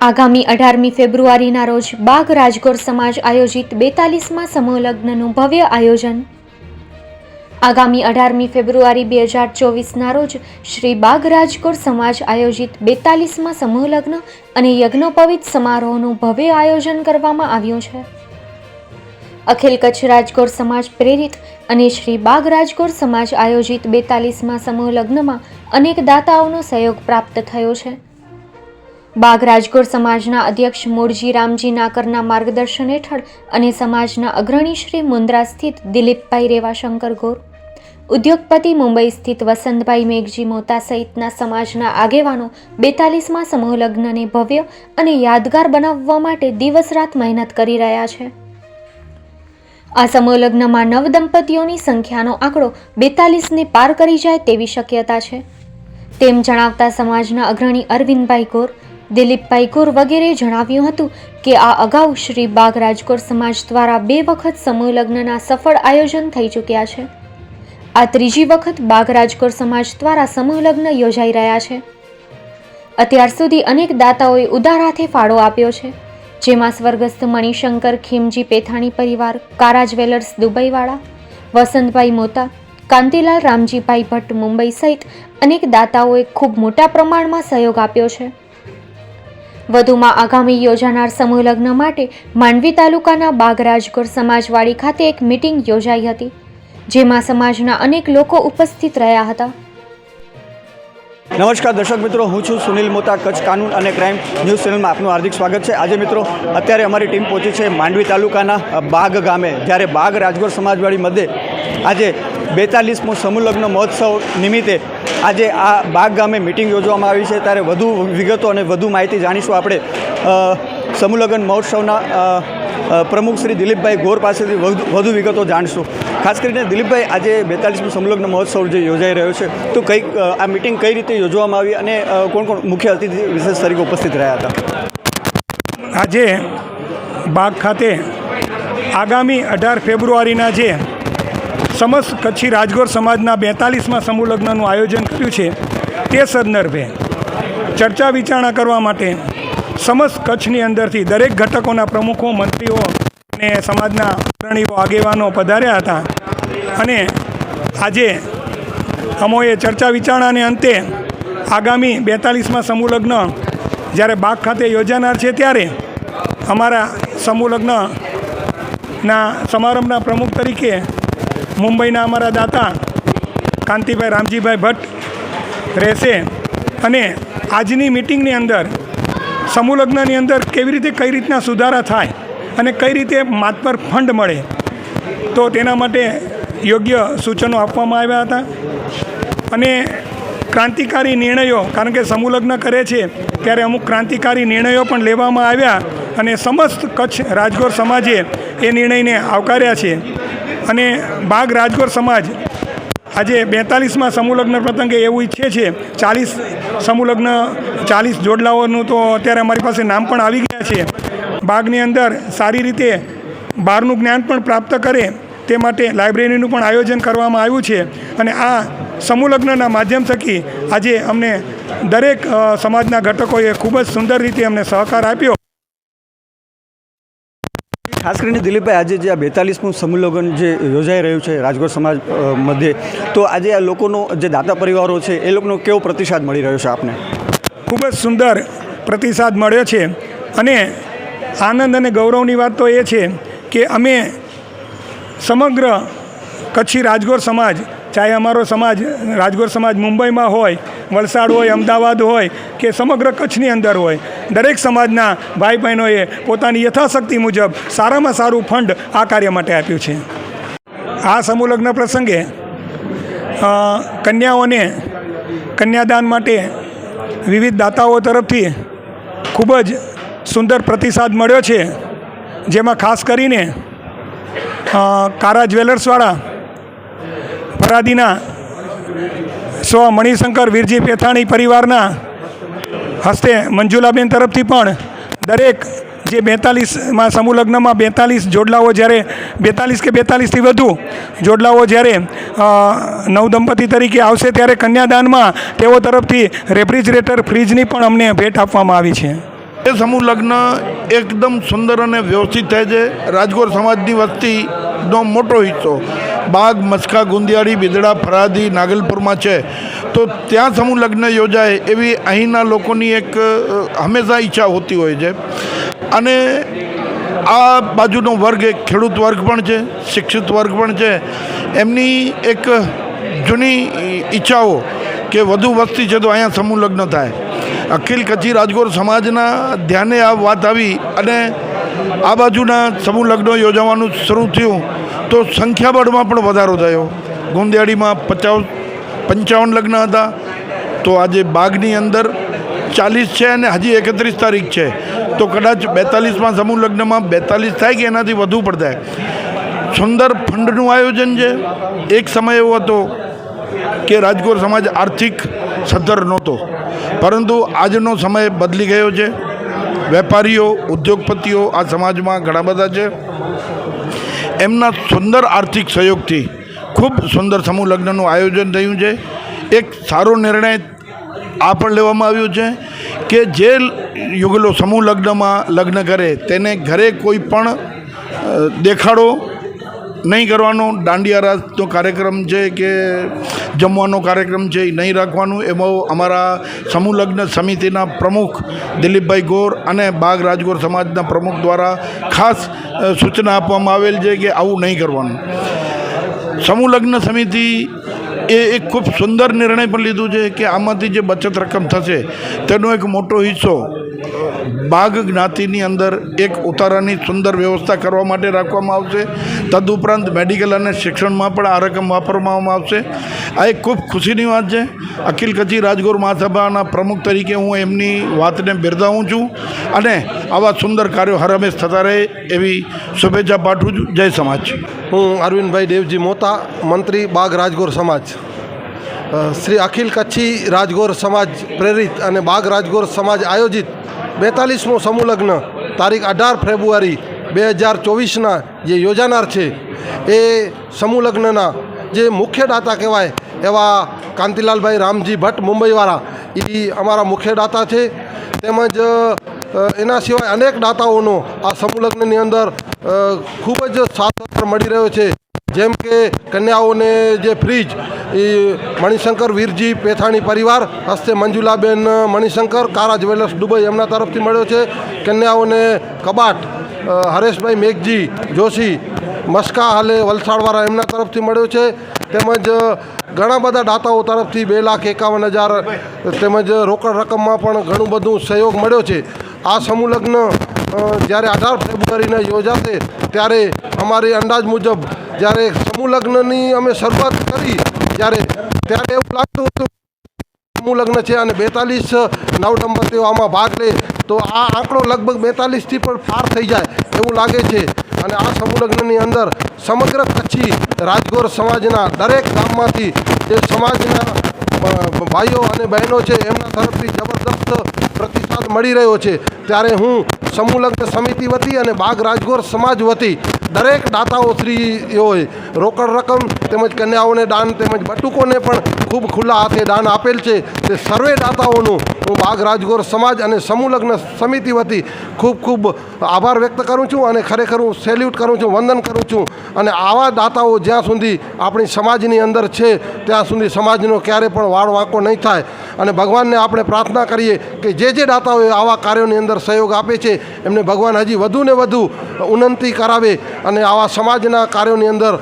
આગામી અઢારમી ફેબ્રુઆરીના રોજ બાગ રાજગોર સમાજ આયોજિત બેતાલીસમાં સમૂહ લગ્નનું ભવ્ય આયોજન. આગામી અઢારમી ફેબ્રુઆરી બે હજાર ચોવીસના રોજ શ્રી બાગ રાજગોર સમાજ આયોજિત બેતાલીસમાં સમૂહ લગ્ન અને યજ્ઞોપવિત સમારોહનું ભવ્ય આયોજન કરવામાં આવ્યું છે. અખિલ કચ્છ રાજગોર સમાજ પ્રેરિત અને શ્રી બાગ રાજગોર સમાજ આયોજિત બેતાલીસમાં સમૂહ લગ્નમાં અનેક દાતાઓનો સહયોગ પ્રાપ્ત થયો છે. બાગ રાજગોર સમાજના અધ્યક્ષ મૂળજી રામજી નાકરના માર્ગદર્શન હેઠળ અને સમાજના અગ્રણી શ્રી મુન્દ્રા સ્થિત દિલીપભાઈ રેવાશંકર ગોર, ઉદ્યોગપતિ મુંબઈ સ્થિત વસંતભાઈ મેઘજી મોતા સહિતના સમાજના આગેવાનો બેતાલીસમાં સમૂહ લગ્નને ભવ્ય અને યાદગાર બનાવવા માટે દિવસ રાત મહેનત કરી રહ્યા છે. આ સમૂહ લગ્નમાં નવ દંપતીઓની સંખ્યાનો આંકડો બેતાલીસને પાર કરી જાય તેવી શક્યતા છે. તેમ જણાવતા સમાજના અગ્રણી અરવિંદભાઈ ગોર દિલીપભાઈ કુર વગેરે જણાવ્યું હતું કે આ અગાઉ શ્રી બાગ રાજકોર સમાજ દ્વારા બે વખત સમૂહ લગ્નના સફળ આયોજન થઈ ચૂક્યા છે. આ ત્રીજી વખત બાગ રાજકોર સમાજ દ્વારા સમૂહ લગ્ન યોજાઈ રહ્યા છે. અત્યાર સુધી અનેક દાતાઓએ ઉદાર હાથે ફાળો આપ્યો છે. જેમાં સ્વર્ગસ્થ મણિશંકર, ખીમજી પેથાણી પરિવાર કારા જ્વેલર્સ દુબઈવાળા, વસંતભાઈ મોતા, કાંતિલાલ, રામજીભાઈ ભટ્ટ મુંબઈ સહિત અનેક દાતાઓએ ખૂબ મોટા પ્રમાણમાં સહયોગ આપ્યો છે. વધુમાં આગામી યોજાનાર સમૂહ લગ્ન માટે માંડવી તાલુકાના બાગરાજગર સમાજવાડી ખાતે એક મિટિંગ યોજાઈ હતી, જેમાં સમાજના અનેક લોકો ઉપસ્થિત રહ્યા હતા. નમસ્કાર દર્શક મિત્રો, હું છું સુનિલ મોતા કચ્છ કાનૂન અને ક્રાઇમ ન્યૂઝ ચેનલમાં આપનું હાર્દિક સ્વાગત છે. આજે મિત્રો, અત્યારે અમારી ટીમ પહોંચી છે માંડવી તાલુકાના બાગ ગામે, જ્યારે બાગ રાજગોર સમાજવાડી મધ્યે આજે બેતાલીસમો સમૂહલગ્ન મહોત્સવ નિમિત્તે આજે આ બાગ ગામે મિટિંગ યોજવામાં આવી છે. ત્યારે વધુ વિગતો અને વધુ માહિતી જાણીશું આપણે. સમૂહલગ્ન મહોત્સવના પ્રમુખ શ્રી દિલીપભાઈ ગોર પાસેથી વધુ વિગતો જાણીશું. ખાસ કરીને દિલીપભાઈ, આજે બેતાલીસમો સમલગ્ન મહોત્સવ જે યોજાઈ રહ્યો છે, તો કઈ આ મિટિંગ કઈ રીતે યોજવામાં આવી અને કોણ કોણ મુખ્ય અતિથિ વિશેષ તરીકે ઉપસ્થિત રહ્યા હતા? આજે બાગ ખાતે આગામી અઢાર ફેબ્રુઆરીના જે સમસ્ત કચ્છી રાજગોર સમાજના બેતાલીસમાં સમૂહ લગ્નનું આયોજન કર્યું છે તે સંદર્ભે ચર્ચા વિચારણા કરવા માટે સમસ્ત કચ્છની અંદરથી દરેક ઘટકોના પ્રમુખો, મંત્રીઓ અને સમાજના અગ્રણીઓ આગેવાનો પધાર્યા હતા. અને આજે અમોએ ચર્ચા વિચારણાને અંતે આગામી બેતાલીસમાં સમૂહ લગ્ન જ્યારે બાગ ખાતે યોજાનાર છે ત્યારે અમારા સમૂહ લગ્નના સમારંભના પ્રમુખ તરીકે મુંબઈના અમારા દાતા કાંતિભાઈ રામજીભાઈ ભટ્ટ રહેશે અને આજની મિટિંગની અંદર સમૂહલગ્નની અંદર કેવી રીતે કઈ રીતના સુધારા થાય અને કઈ રીતે માત પર ફંડ મળે, તો તેના માટે યોગ્ય સૂચનો આપવામાં આવ્યા હતા. અને ક્રાંતિકારી નિર્ણયો, કારણ કે સમૂહલગ્ન કરે છે, ત્યારે અમુક ક્રાંતિકારી નિર્ણયો પણ લેવામાં આવ્યા અને સમસ્ત કચ્છ રાજગોર સમાજે એ નિર્ણયને આવકાર્યા છે. અને બાગ રાજગોર સમાજ આજે બેતાલીસમાં સમૂહલગ્ન પ્રસંગે એવું ઈચ્છે છે, ચાલીસ સમૂહલગ્ન, ચાલીસ જોડલાઓનું તો અત્યારે અમારી પાસે નામ પણ આવી ગયા છે. બાગની અંદર સારી રીતે બહારનું જ્ઞાન પણ પ્રાપ્ત કરે તે માટે લાઇબ્રેરીનું પણ આયોજન કરવામાં આવ્યું છે અને આ સમૂહલગ્નના માધ્યમ થકી આજે અમને દરેક સમાજના ઘટકોએ ખૂબ જ સુંદર રીતે અમને સહકાર આપ્યો. ખાસ કરીને દિલીપભાઈ, આજે જે આ બેતાલીસમું સમૂહ જે યોજાઈ રહ્યું છે રાજકોટ સમાજ મધ્યે, તો આજે આ લોકોનો જે દાતા પરિવારો છે, એ લોકોનો કેવો પ્રતિસાદ મળી રહ્યો છે આપને? ખૂબ જ સુંદર પ્રતિસાદ મળ્યો છે અને આનંદ અને ગૌરવની વાત તો એ છે કે અમે સમગ્ર કચ્છી રાજગોર સમાજ, ચાહે અમારો સમાજ રાજગોર સમાજ મુંબઈમાં હોય, વલસાડ હોય, અમદાવાદ હોય, કે સમગ્ર કચ્છની અંદર હોય દરેક સમાજના ભાઈ બહેનોએ પોતાની યથાશક્તિ મુજબ સારામાં સારું ફંડ આ કાર્ય માટે આપ્યું છે. આ સમૂહ લગ્ન પ્રસંગે કન્યાઓને કન્યાદાન માટે વિવિધ દાતાઓ તરફથી ખૂબ જ સુંદર પ્રતિસાદ મળ્યો છે. જેમાં ખાસ કરીને કારા જ્વેલર્સવાળા ફરાદીના સ્વ મણિશંકર વીરજી પેથાણી પરિવારના હસ્તે મંજુલાબેન તરફથી પણ દરેક જે બેતાલીસમાં સમૂહ લગ્નમાં બેતાલીસ જોડલાઓ જ્યારે બેતાલીસ કે બેતાલીસથી વધુ જોડલાઓ જ્યારે નવદંપતિ તરીકે આવશે ત્યારે કન્યાદાનમાં તેઓ તરફથી રેફ્રિજરેટર ફ્રીજની પણ અમને ભેટ આપવામાં આવી છે. એ સમૂહ લગ્ન એકદમ સુંદર અને વ્યવસ્થિત થાય છે. રાજગોર સમાજની વસ્તીનો મોટો હિસ્સો. બાગ મસ્કા ગુંદિયાળી, બિદડા, ફરાદી, નાગલપુરમાં છે. તો ત્યાં સમૂહ લગ્ન યોજાય એવી અહીંના લોકોની એક હંમેશા ઈચ્છા હોતી હોય છે. અને આ બાજુનો વર્ગ એક ખેડૂત વર્ગ પણ છે, શિક્ષિત વર્ગ પણ છે. એમની એક જૂની ઈચ્છાઓ કે વધુ વસ્તી છે તો અહીંયા સમૂહ લગ્ન થાય. અખિલ કચ્છી રાજગોર સમાજના ધ્યાને આ વાત આવી અને આ બાજુના સમૂહ લગ્નો યોજાવાનું શરૂ થયું. તો સંખ્યાબળમાં પણ વધારો થયો. ગોંદિયાળીમાં પચાવ પંચાવન લગ્ન હતા. તો આજે બાગની અંદર ચાલીસ છે અને હજી એકત્રીસ તારીખ છે. તો કદાચ બેતાલીસમાં સમૂહ લગ્નમાં બેતાલીસ થાય કે એનાથી વધુ પણ થાય. સુંદર ફંડનું આયોજન છે. એક સમય એવો હતો કે રાજકોટ સમાજ આર્થિક સદ્ધર નહોતો. પરંતુ આજનો સમય બદલી ગયો છે. વેપારીઓ, ઉદ્યોગપતિઓ આ સમાજમાં ઘણા બધા છે. એમના સુંદર આર્થિક સહયોગથી ખૂબ સુંદર સમૂહ લગ્નનું આયોજન થયું છે. એક સારો નિર્ણય આ પણ લેવામાં આવ્યો છે કે જે યુગલો સમૂહ લગ્નમાં લગ્ન કરે તેને ઘરે કોઈ પણ દેખાડો નહીં કરવાનો દાંડિયા રાતનો કાર્યક્રમ છે કે જમવાનો કાર્યક્રમ છે એ નહીં રાખવાનું, એમાં અમારા સમૂહ લગ્ન સમિતિના પ્રમુખ દિલીપભાઈ ગોર અને બાગ રાજગોર સમાજના પ્રમુખ દ્વારા ખાસ સૂચના આપવામાં આવેલ છે કે આવું નહીં કરવાનું. સમૂહ લગ્ન સમિતિ એ એક ખૂબ સુંદર નિર્ણય પણ લીધું છે કે આમાંથી જે બચત રકમ થશે, તેનો એક મોટો હિસ્સો બાગ જ્ઞાતિની અંદર એક ઉતારાની સુંદર વ્યવસ્થા કરવા માટે રાખવામાં આવશે. તદુપરાંત મેડિકલ અને શિક્ષણમાં પણ આ રકમ વાપરવામાં આવશે. આ એક ખૂબ ખુશીની વાત છે. અખિલ કચ્છી રાજગોર મહાસભાના પ્રમુખ તરીકે હું એમની વાતને બિરદાવું છું અને આવા સુંદર કાર્યો હર હંમેશ થતા રહે એવી શુભેચ્છા પાઠવું છું. જય સમાજ. હું અરવિંદભાઈ દેવજી મોતા, મંત્રી બાગ રાજગોર સમાજ. શ્રી અખિલ કચ્છી રાજગોર સમાજ પ્રેરિત અને બાગ રાજગોર સમાજ આયોજિત બેતાલીસમો સમૂહ તારીખ અઢાર ફેબ્રુઆરી બે હજાર ચોવીસના જે યોજાનાર છે, એ સમૂહ લગ્નના જે મુખ્ય દાતા કહેવાય એવા કાંતિલાલભાઈ રામજી ભટ્ટ મુંબઈવાળા એ અમારા મુખ્ય દાતા છે. તેમજ એના સિવાય અનેક દાતાઓનો આ સમૂહ લગ્નની અંદર ખૂબ જ સાથ મળી રહ્યો છે. જેમ કે કન્યાઓને જે ફ્રીજ એ મણિશંકર વીરજી પેથાણી પરિવાર, હસ્તે મંજુલાબેન મણિશંકર કારા જ્વેલર્સ દુબઈ એમના તરફથી મળ્યો છે. કન્યાઓને કબાટ હરેશભાઈ મેઘજી, જોશી, મસ્કા હાલે વલસાડવાળા એમના તરફથી મળ્યો છે. તેમજ ઘણા બધા દાતાઓ તરફથી બે લાખ એકાવન હજાર, તેમજ રોકડ રકમમાં પણ ઘણું બધું સહયોગ મળ્યો છે. આ સમૂહ જ્યારે અઢાર ફેબ્રુઆરીને યોજાશે, ત્યારે અમારી અંદાજ મુજબ જ્યારે સમૂહ લગ્નની અમે શરૂઆત કરી, ત્યારે ત્યારે એવું લાગતું હતું સમૂહ લગ્ન છે અને બેતાલીસ નવ દંપતીઓ આમાં ભાગ લે, તો આ આંકડો લગભગ બેતાલીસથી પણ પાર થઈ જાય એવું લાગે છે. અને આ સમૂહ લગ્નની અંદર સમગ્ર કચ્છી રાજગોર સમાજના દરેક ગામમાંથી જે સમાજના ભાઈઓ અને બહેનો છે, એમના તરફથી જબરદસ્ત પ્રતિસાદ મળી રહ્યો છે. ત્યારે હું સમૂહ લગ્ન સમિતિ વતી અને બાગ રાજગોર સમાજ વતી દરેક દાતાઓ શ્રીઓએ રોકડ રકમ તેમજ કન્યાઓને દાન તેમજ બટુકોને પણ ખૂબ ખુલ્લા હાથે દાન આપેલ છે. તે સર્વે દાતાઓનું હું બાગ રાજગોર સમાજ અને સમૂહલગ્ન સમિતિ વતી ખૂબ ખૂબ આભાર વ્યક્ત કરું છું અને ખરેખર હું સેલ્યુટ કરું છું, વંદન કરું છું. અને આવા દાતાઓ જ્યાં સુધી આપણી સમાજની અંદર છે, ત્યાં સુધી સમાજનો ક્યારે પણ વાળ વાંકો નહીં થાય. અને ભગવાનને આપણે પ્રાર્થના કરીએ કે જે જે દાતાઓએ આવા કાર્યોની અંદર સહયોગ આપે છે, એમને ભગવાન હજી વધુ ને વધુ ઉન્નતિ કરાવે અને આવા સમાજના કાર્યોની અંદર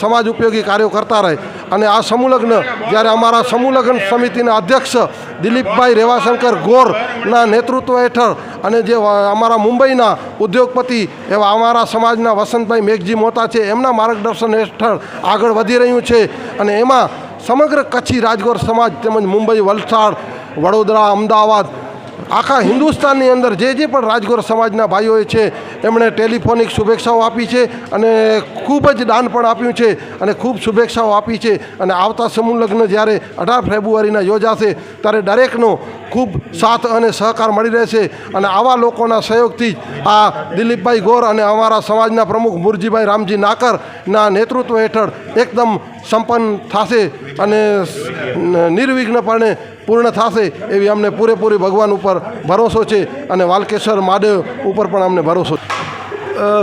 સમાજ ઉપયોગી કાર્યો કરતા રહે. અને આ સમૂહલગ્ન, જ્યારે અમારા સમૂહલગ્ન સમિતિના અધ્યક્ષ દિલીપભાઈ રેવાશંકર ગોરના નેતૃત્વ હેઠળ અને જે અમારા મુંબઈના ઉદ્યોગપતિ એવા અમારા સમાજના વસંતભાઈ મેઘજી મોતા છે, એમના માર્ગદર્શન હેઠળ આગળ વધી રહ્યું છે. અને એમાં સમગ્ર કચ્છી રાજગોર સમાજ તેમજ મુંબઈ વલસાડ વડોદરા અમદાવાદ આખા હિન્દુસ્તાનની અંદર જે જે પણ રાજગોર સમાજના ભાઈઓએ છે, એમણે ટેલિફોનિક શુભેચ્છાઓ આપી છે અને ખૂબ જ દાન પણ આપ્યું છે અને ખૂબ શુભેચ્છાઓ આપી છે અને આવતા સમૂહ લગ્ન જ્યારે અઢાર ફેબ્રુઆરીના યોજાશે ત્યારે દરેકનો ખૂબ સાથ અને સહકાર મળી રહેશે અને આવા લોકોના સહયોગથી આ દિલીપભાઈ ગોર અને અમારા સમાજના પ્રમુખ મુરજીભાઈ રામજી નાકરના નેતૃત્વ હેઠળ એકદમ સંપન્ન થશે અને નિર્વિઘ્નપણે પૂર્ણ થશે એવી અમને પૂરેપૂરી ભગવાન ઉપર ભરોસો છે અને વાલકેશ્વર મહાદેવ ઉપર પણ અમને ભરોસો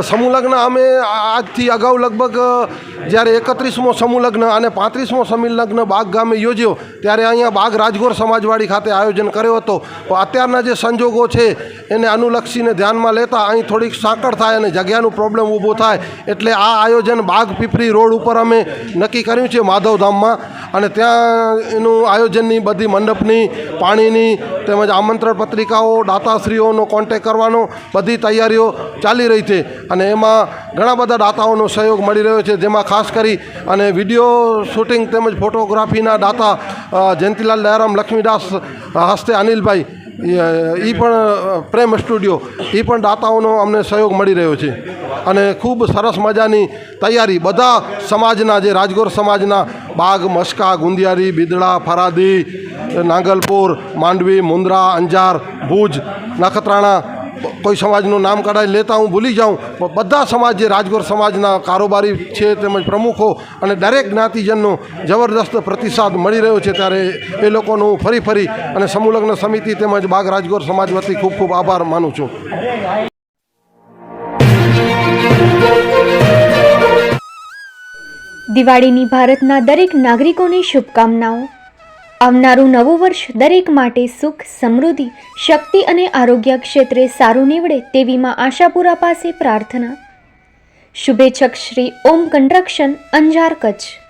સમૂહ લગ્ન અમે આજથી અગાઉ લગભગ જ્યારે એકત્રીસમો સમૂહ લગ્ન અને પાંત્રીસમો સમી લગ્ન બાગ ગામે યોજ્યો, ત્યારે અહીંયા બાગ રાજગોર સમાજવાડી ખાતે આયોજન કર્યો હતો. પણ અત્યારના જે સંજોગો છે, એને અનુલક્ષીને ધ્યાનમાં લેતા અહીં થોડીક સાંકળ થાય અને જગ્યાનું પ્રોબ્લેમ ઊભો થાય. એટલે આ આયોજન બાગ પીપરી રોડ ઉપર અમે નક્કી કર્યું છે, માધવધામમાં. અને ત્યાં એનું આયોજનની બધી મંડપની, પાણીની તેમજ આમંત્રણ પત્રિકાઓ, દાતાશ્રીઓનો કોન્ટેક કરવાનો બધી તૈયારીઓ ચાલી રહી છે. અને એમાં ઘણા બધા દાતાઓનો સહયોગ મળી રહ્યો છે, જેમાં ખાસ કરી અને વીડિયો શૂટિંગ તેમજ ફોટોગ્રાફીના દાતા જયંતિલાલ દયારામ, લક્ષ્મીદાસ હસ્તે અનિલભાઈ એ પણ પ્રેમ સ્ટુડિયો. એ પણ દાતાઓનો અમને સહયોગ મળી રહ્યો છે. અને ખૂબ સરસ મજાની તૈયારી. બધા સમાજના જે રાજગોર સમાજના બાગ, મસ્કા, ગુંદિયારી, બિદડા, ફરાદી, નાગલપુર, માંડવી, મુંદ્રા, અંજાર, ભુજ, નખત્રાણા કોઈ સમાજનું નામ કઢાવી લેતા હું ભૂલી જાઉં. પણ બધા સમાજ જે રાજગોર સમાજના કારોબારી છે તેમજ પ્રમુખો અને દરેક જ્ઞાતિજનનો જબરદસ્ત પ્રતિસાદ મળી રહ્યો છે ત્યારે એ લોકોનું હું ફરી ફરી અને સમુલગ્ન સમિતિ તેમજ બાગ રાજગોર સમાજ વતી ખૂબ ખૂબ આભાર માનું છું. દિવાળીની ભારતના દરેક નાગરિકોને શુભકામનાઓ. આવનારું નવું વર્ષ દરેક માટે સુખ, સમૃદ્ધિ, શક્તિ અને આરોગ્ય ક્ષેત્રે સારું નીવડે તેવી માં આશાપુરા પાસે પ્રાર્થના. શુભેચ્છક શ્રી ઓમ કન્ટ્રક્શન અંજાર કચ્છ.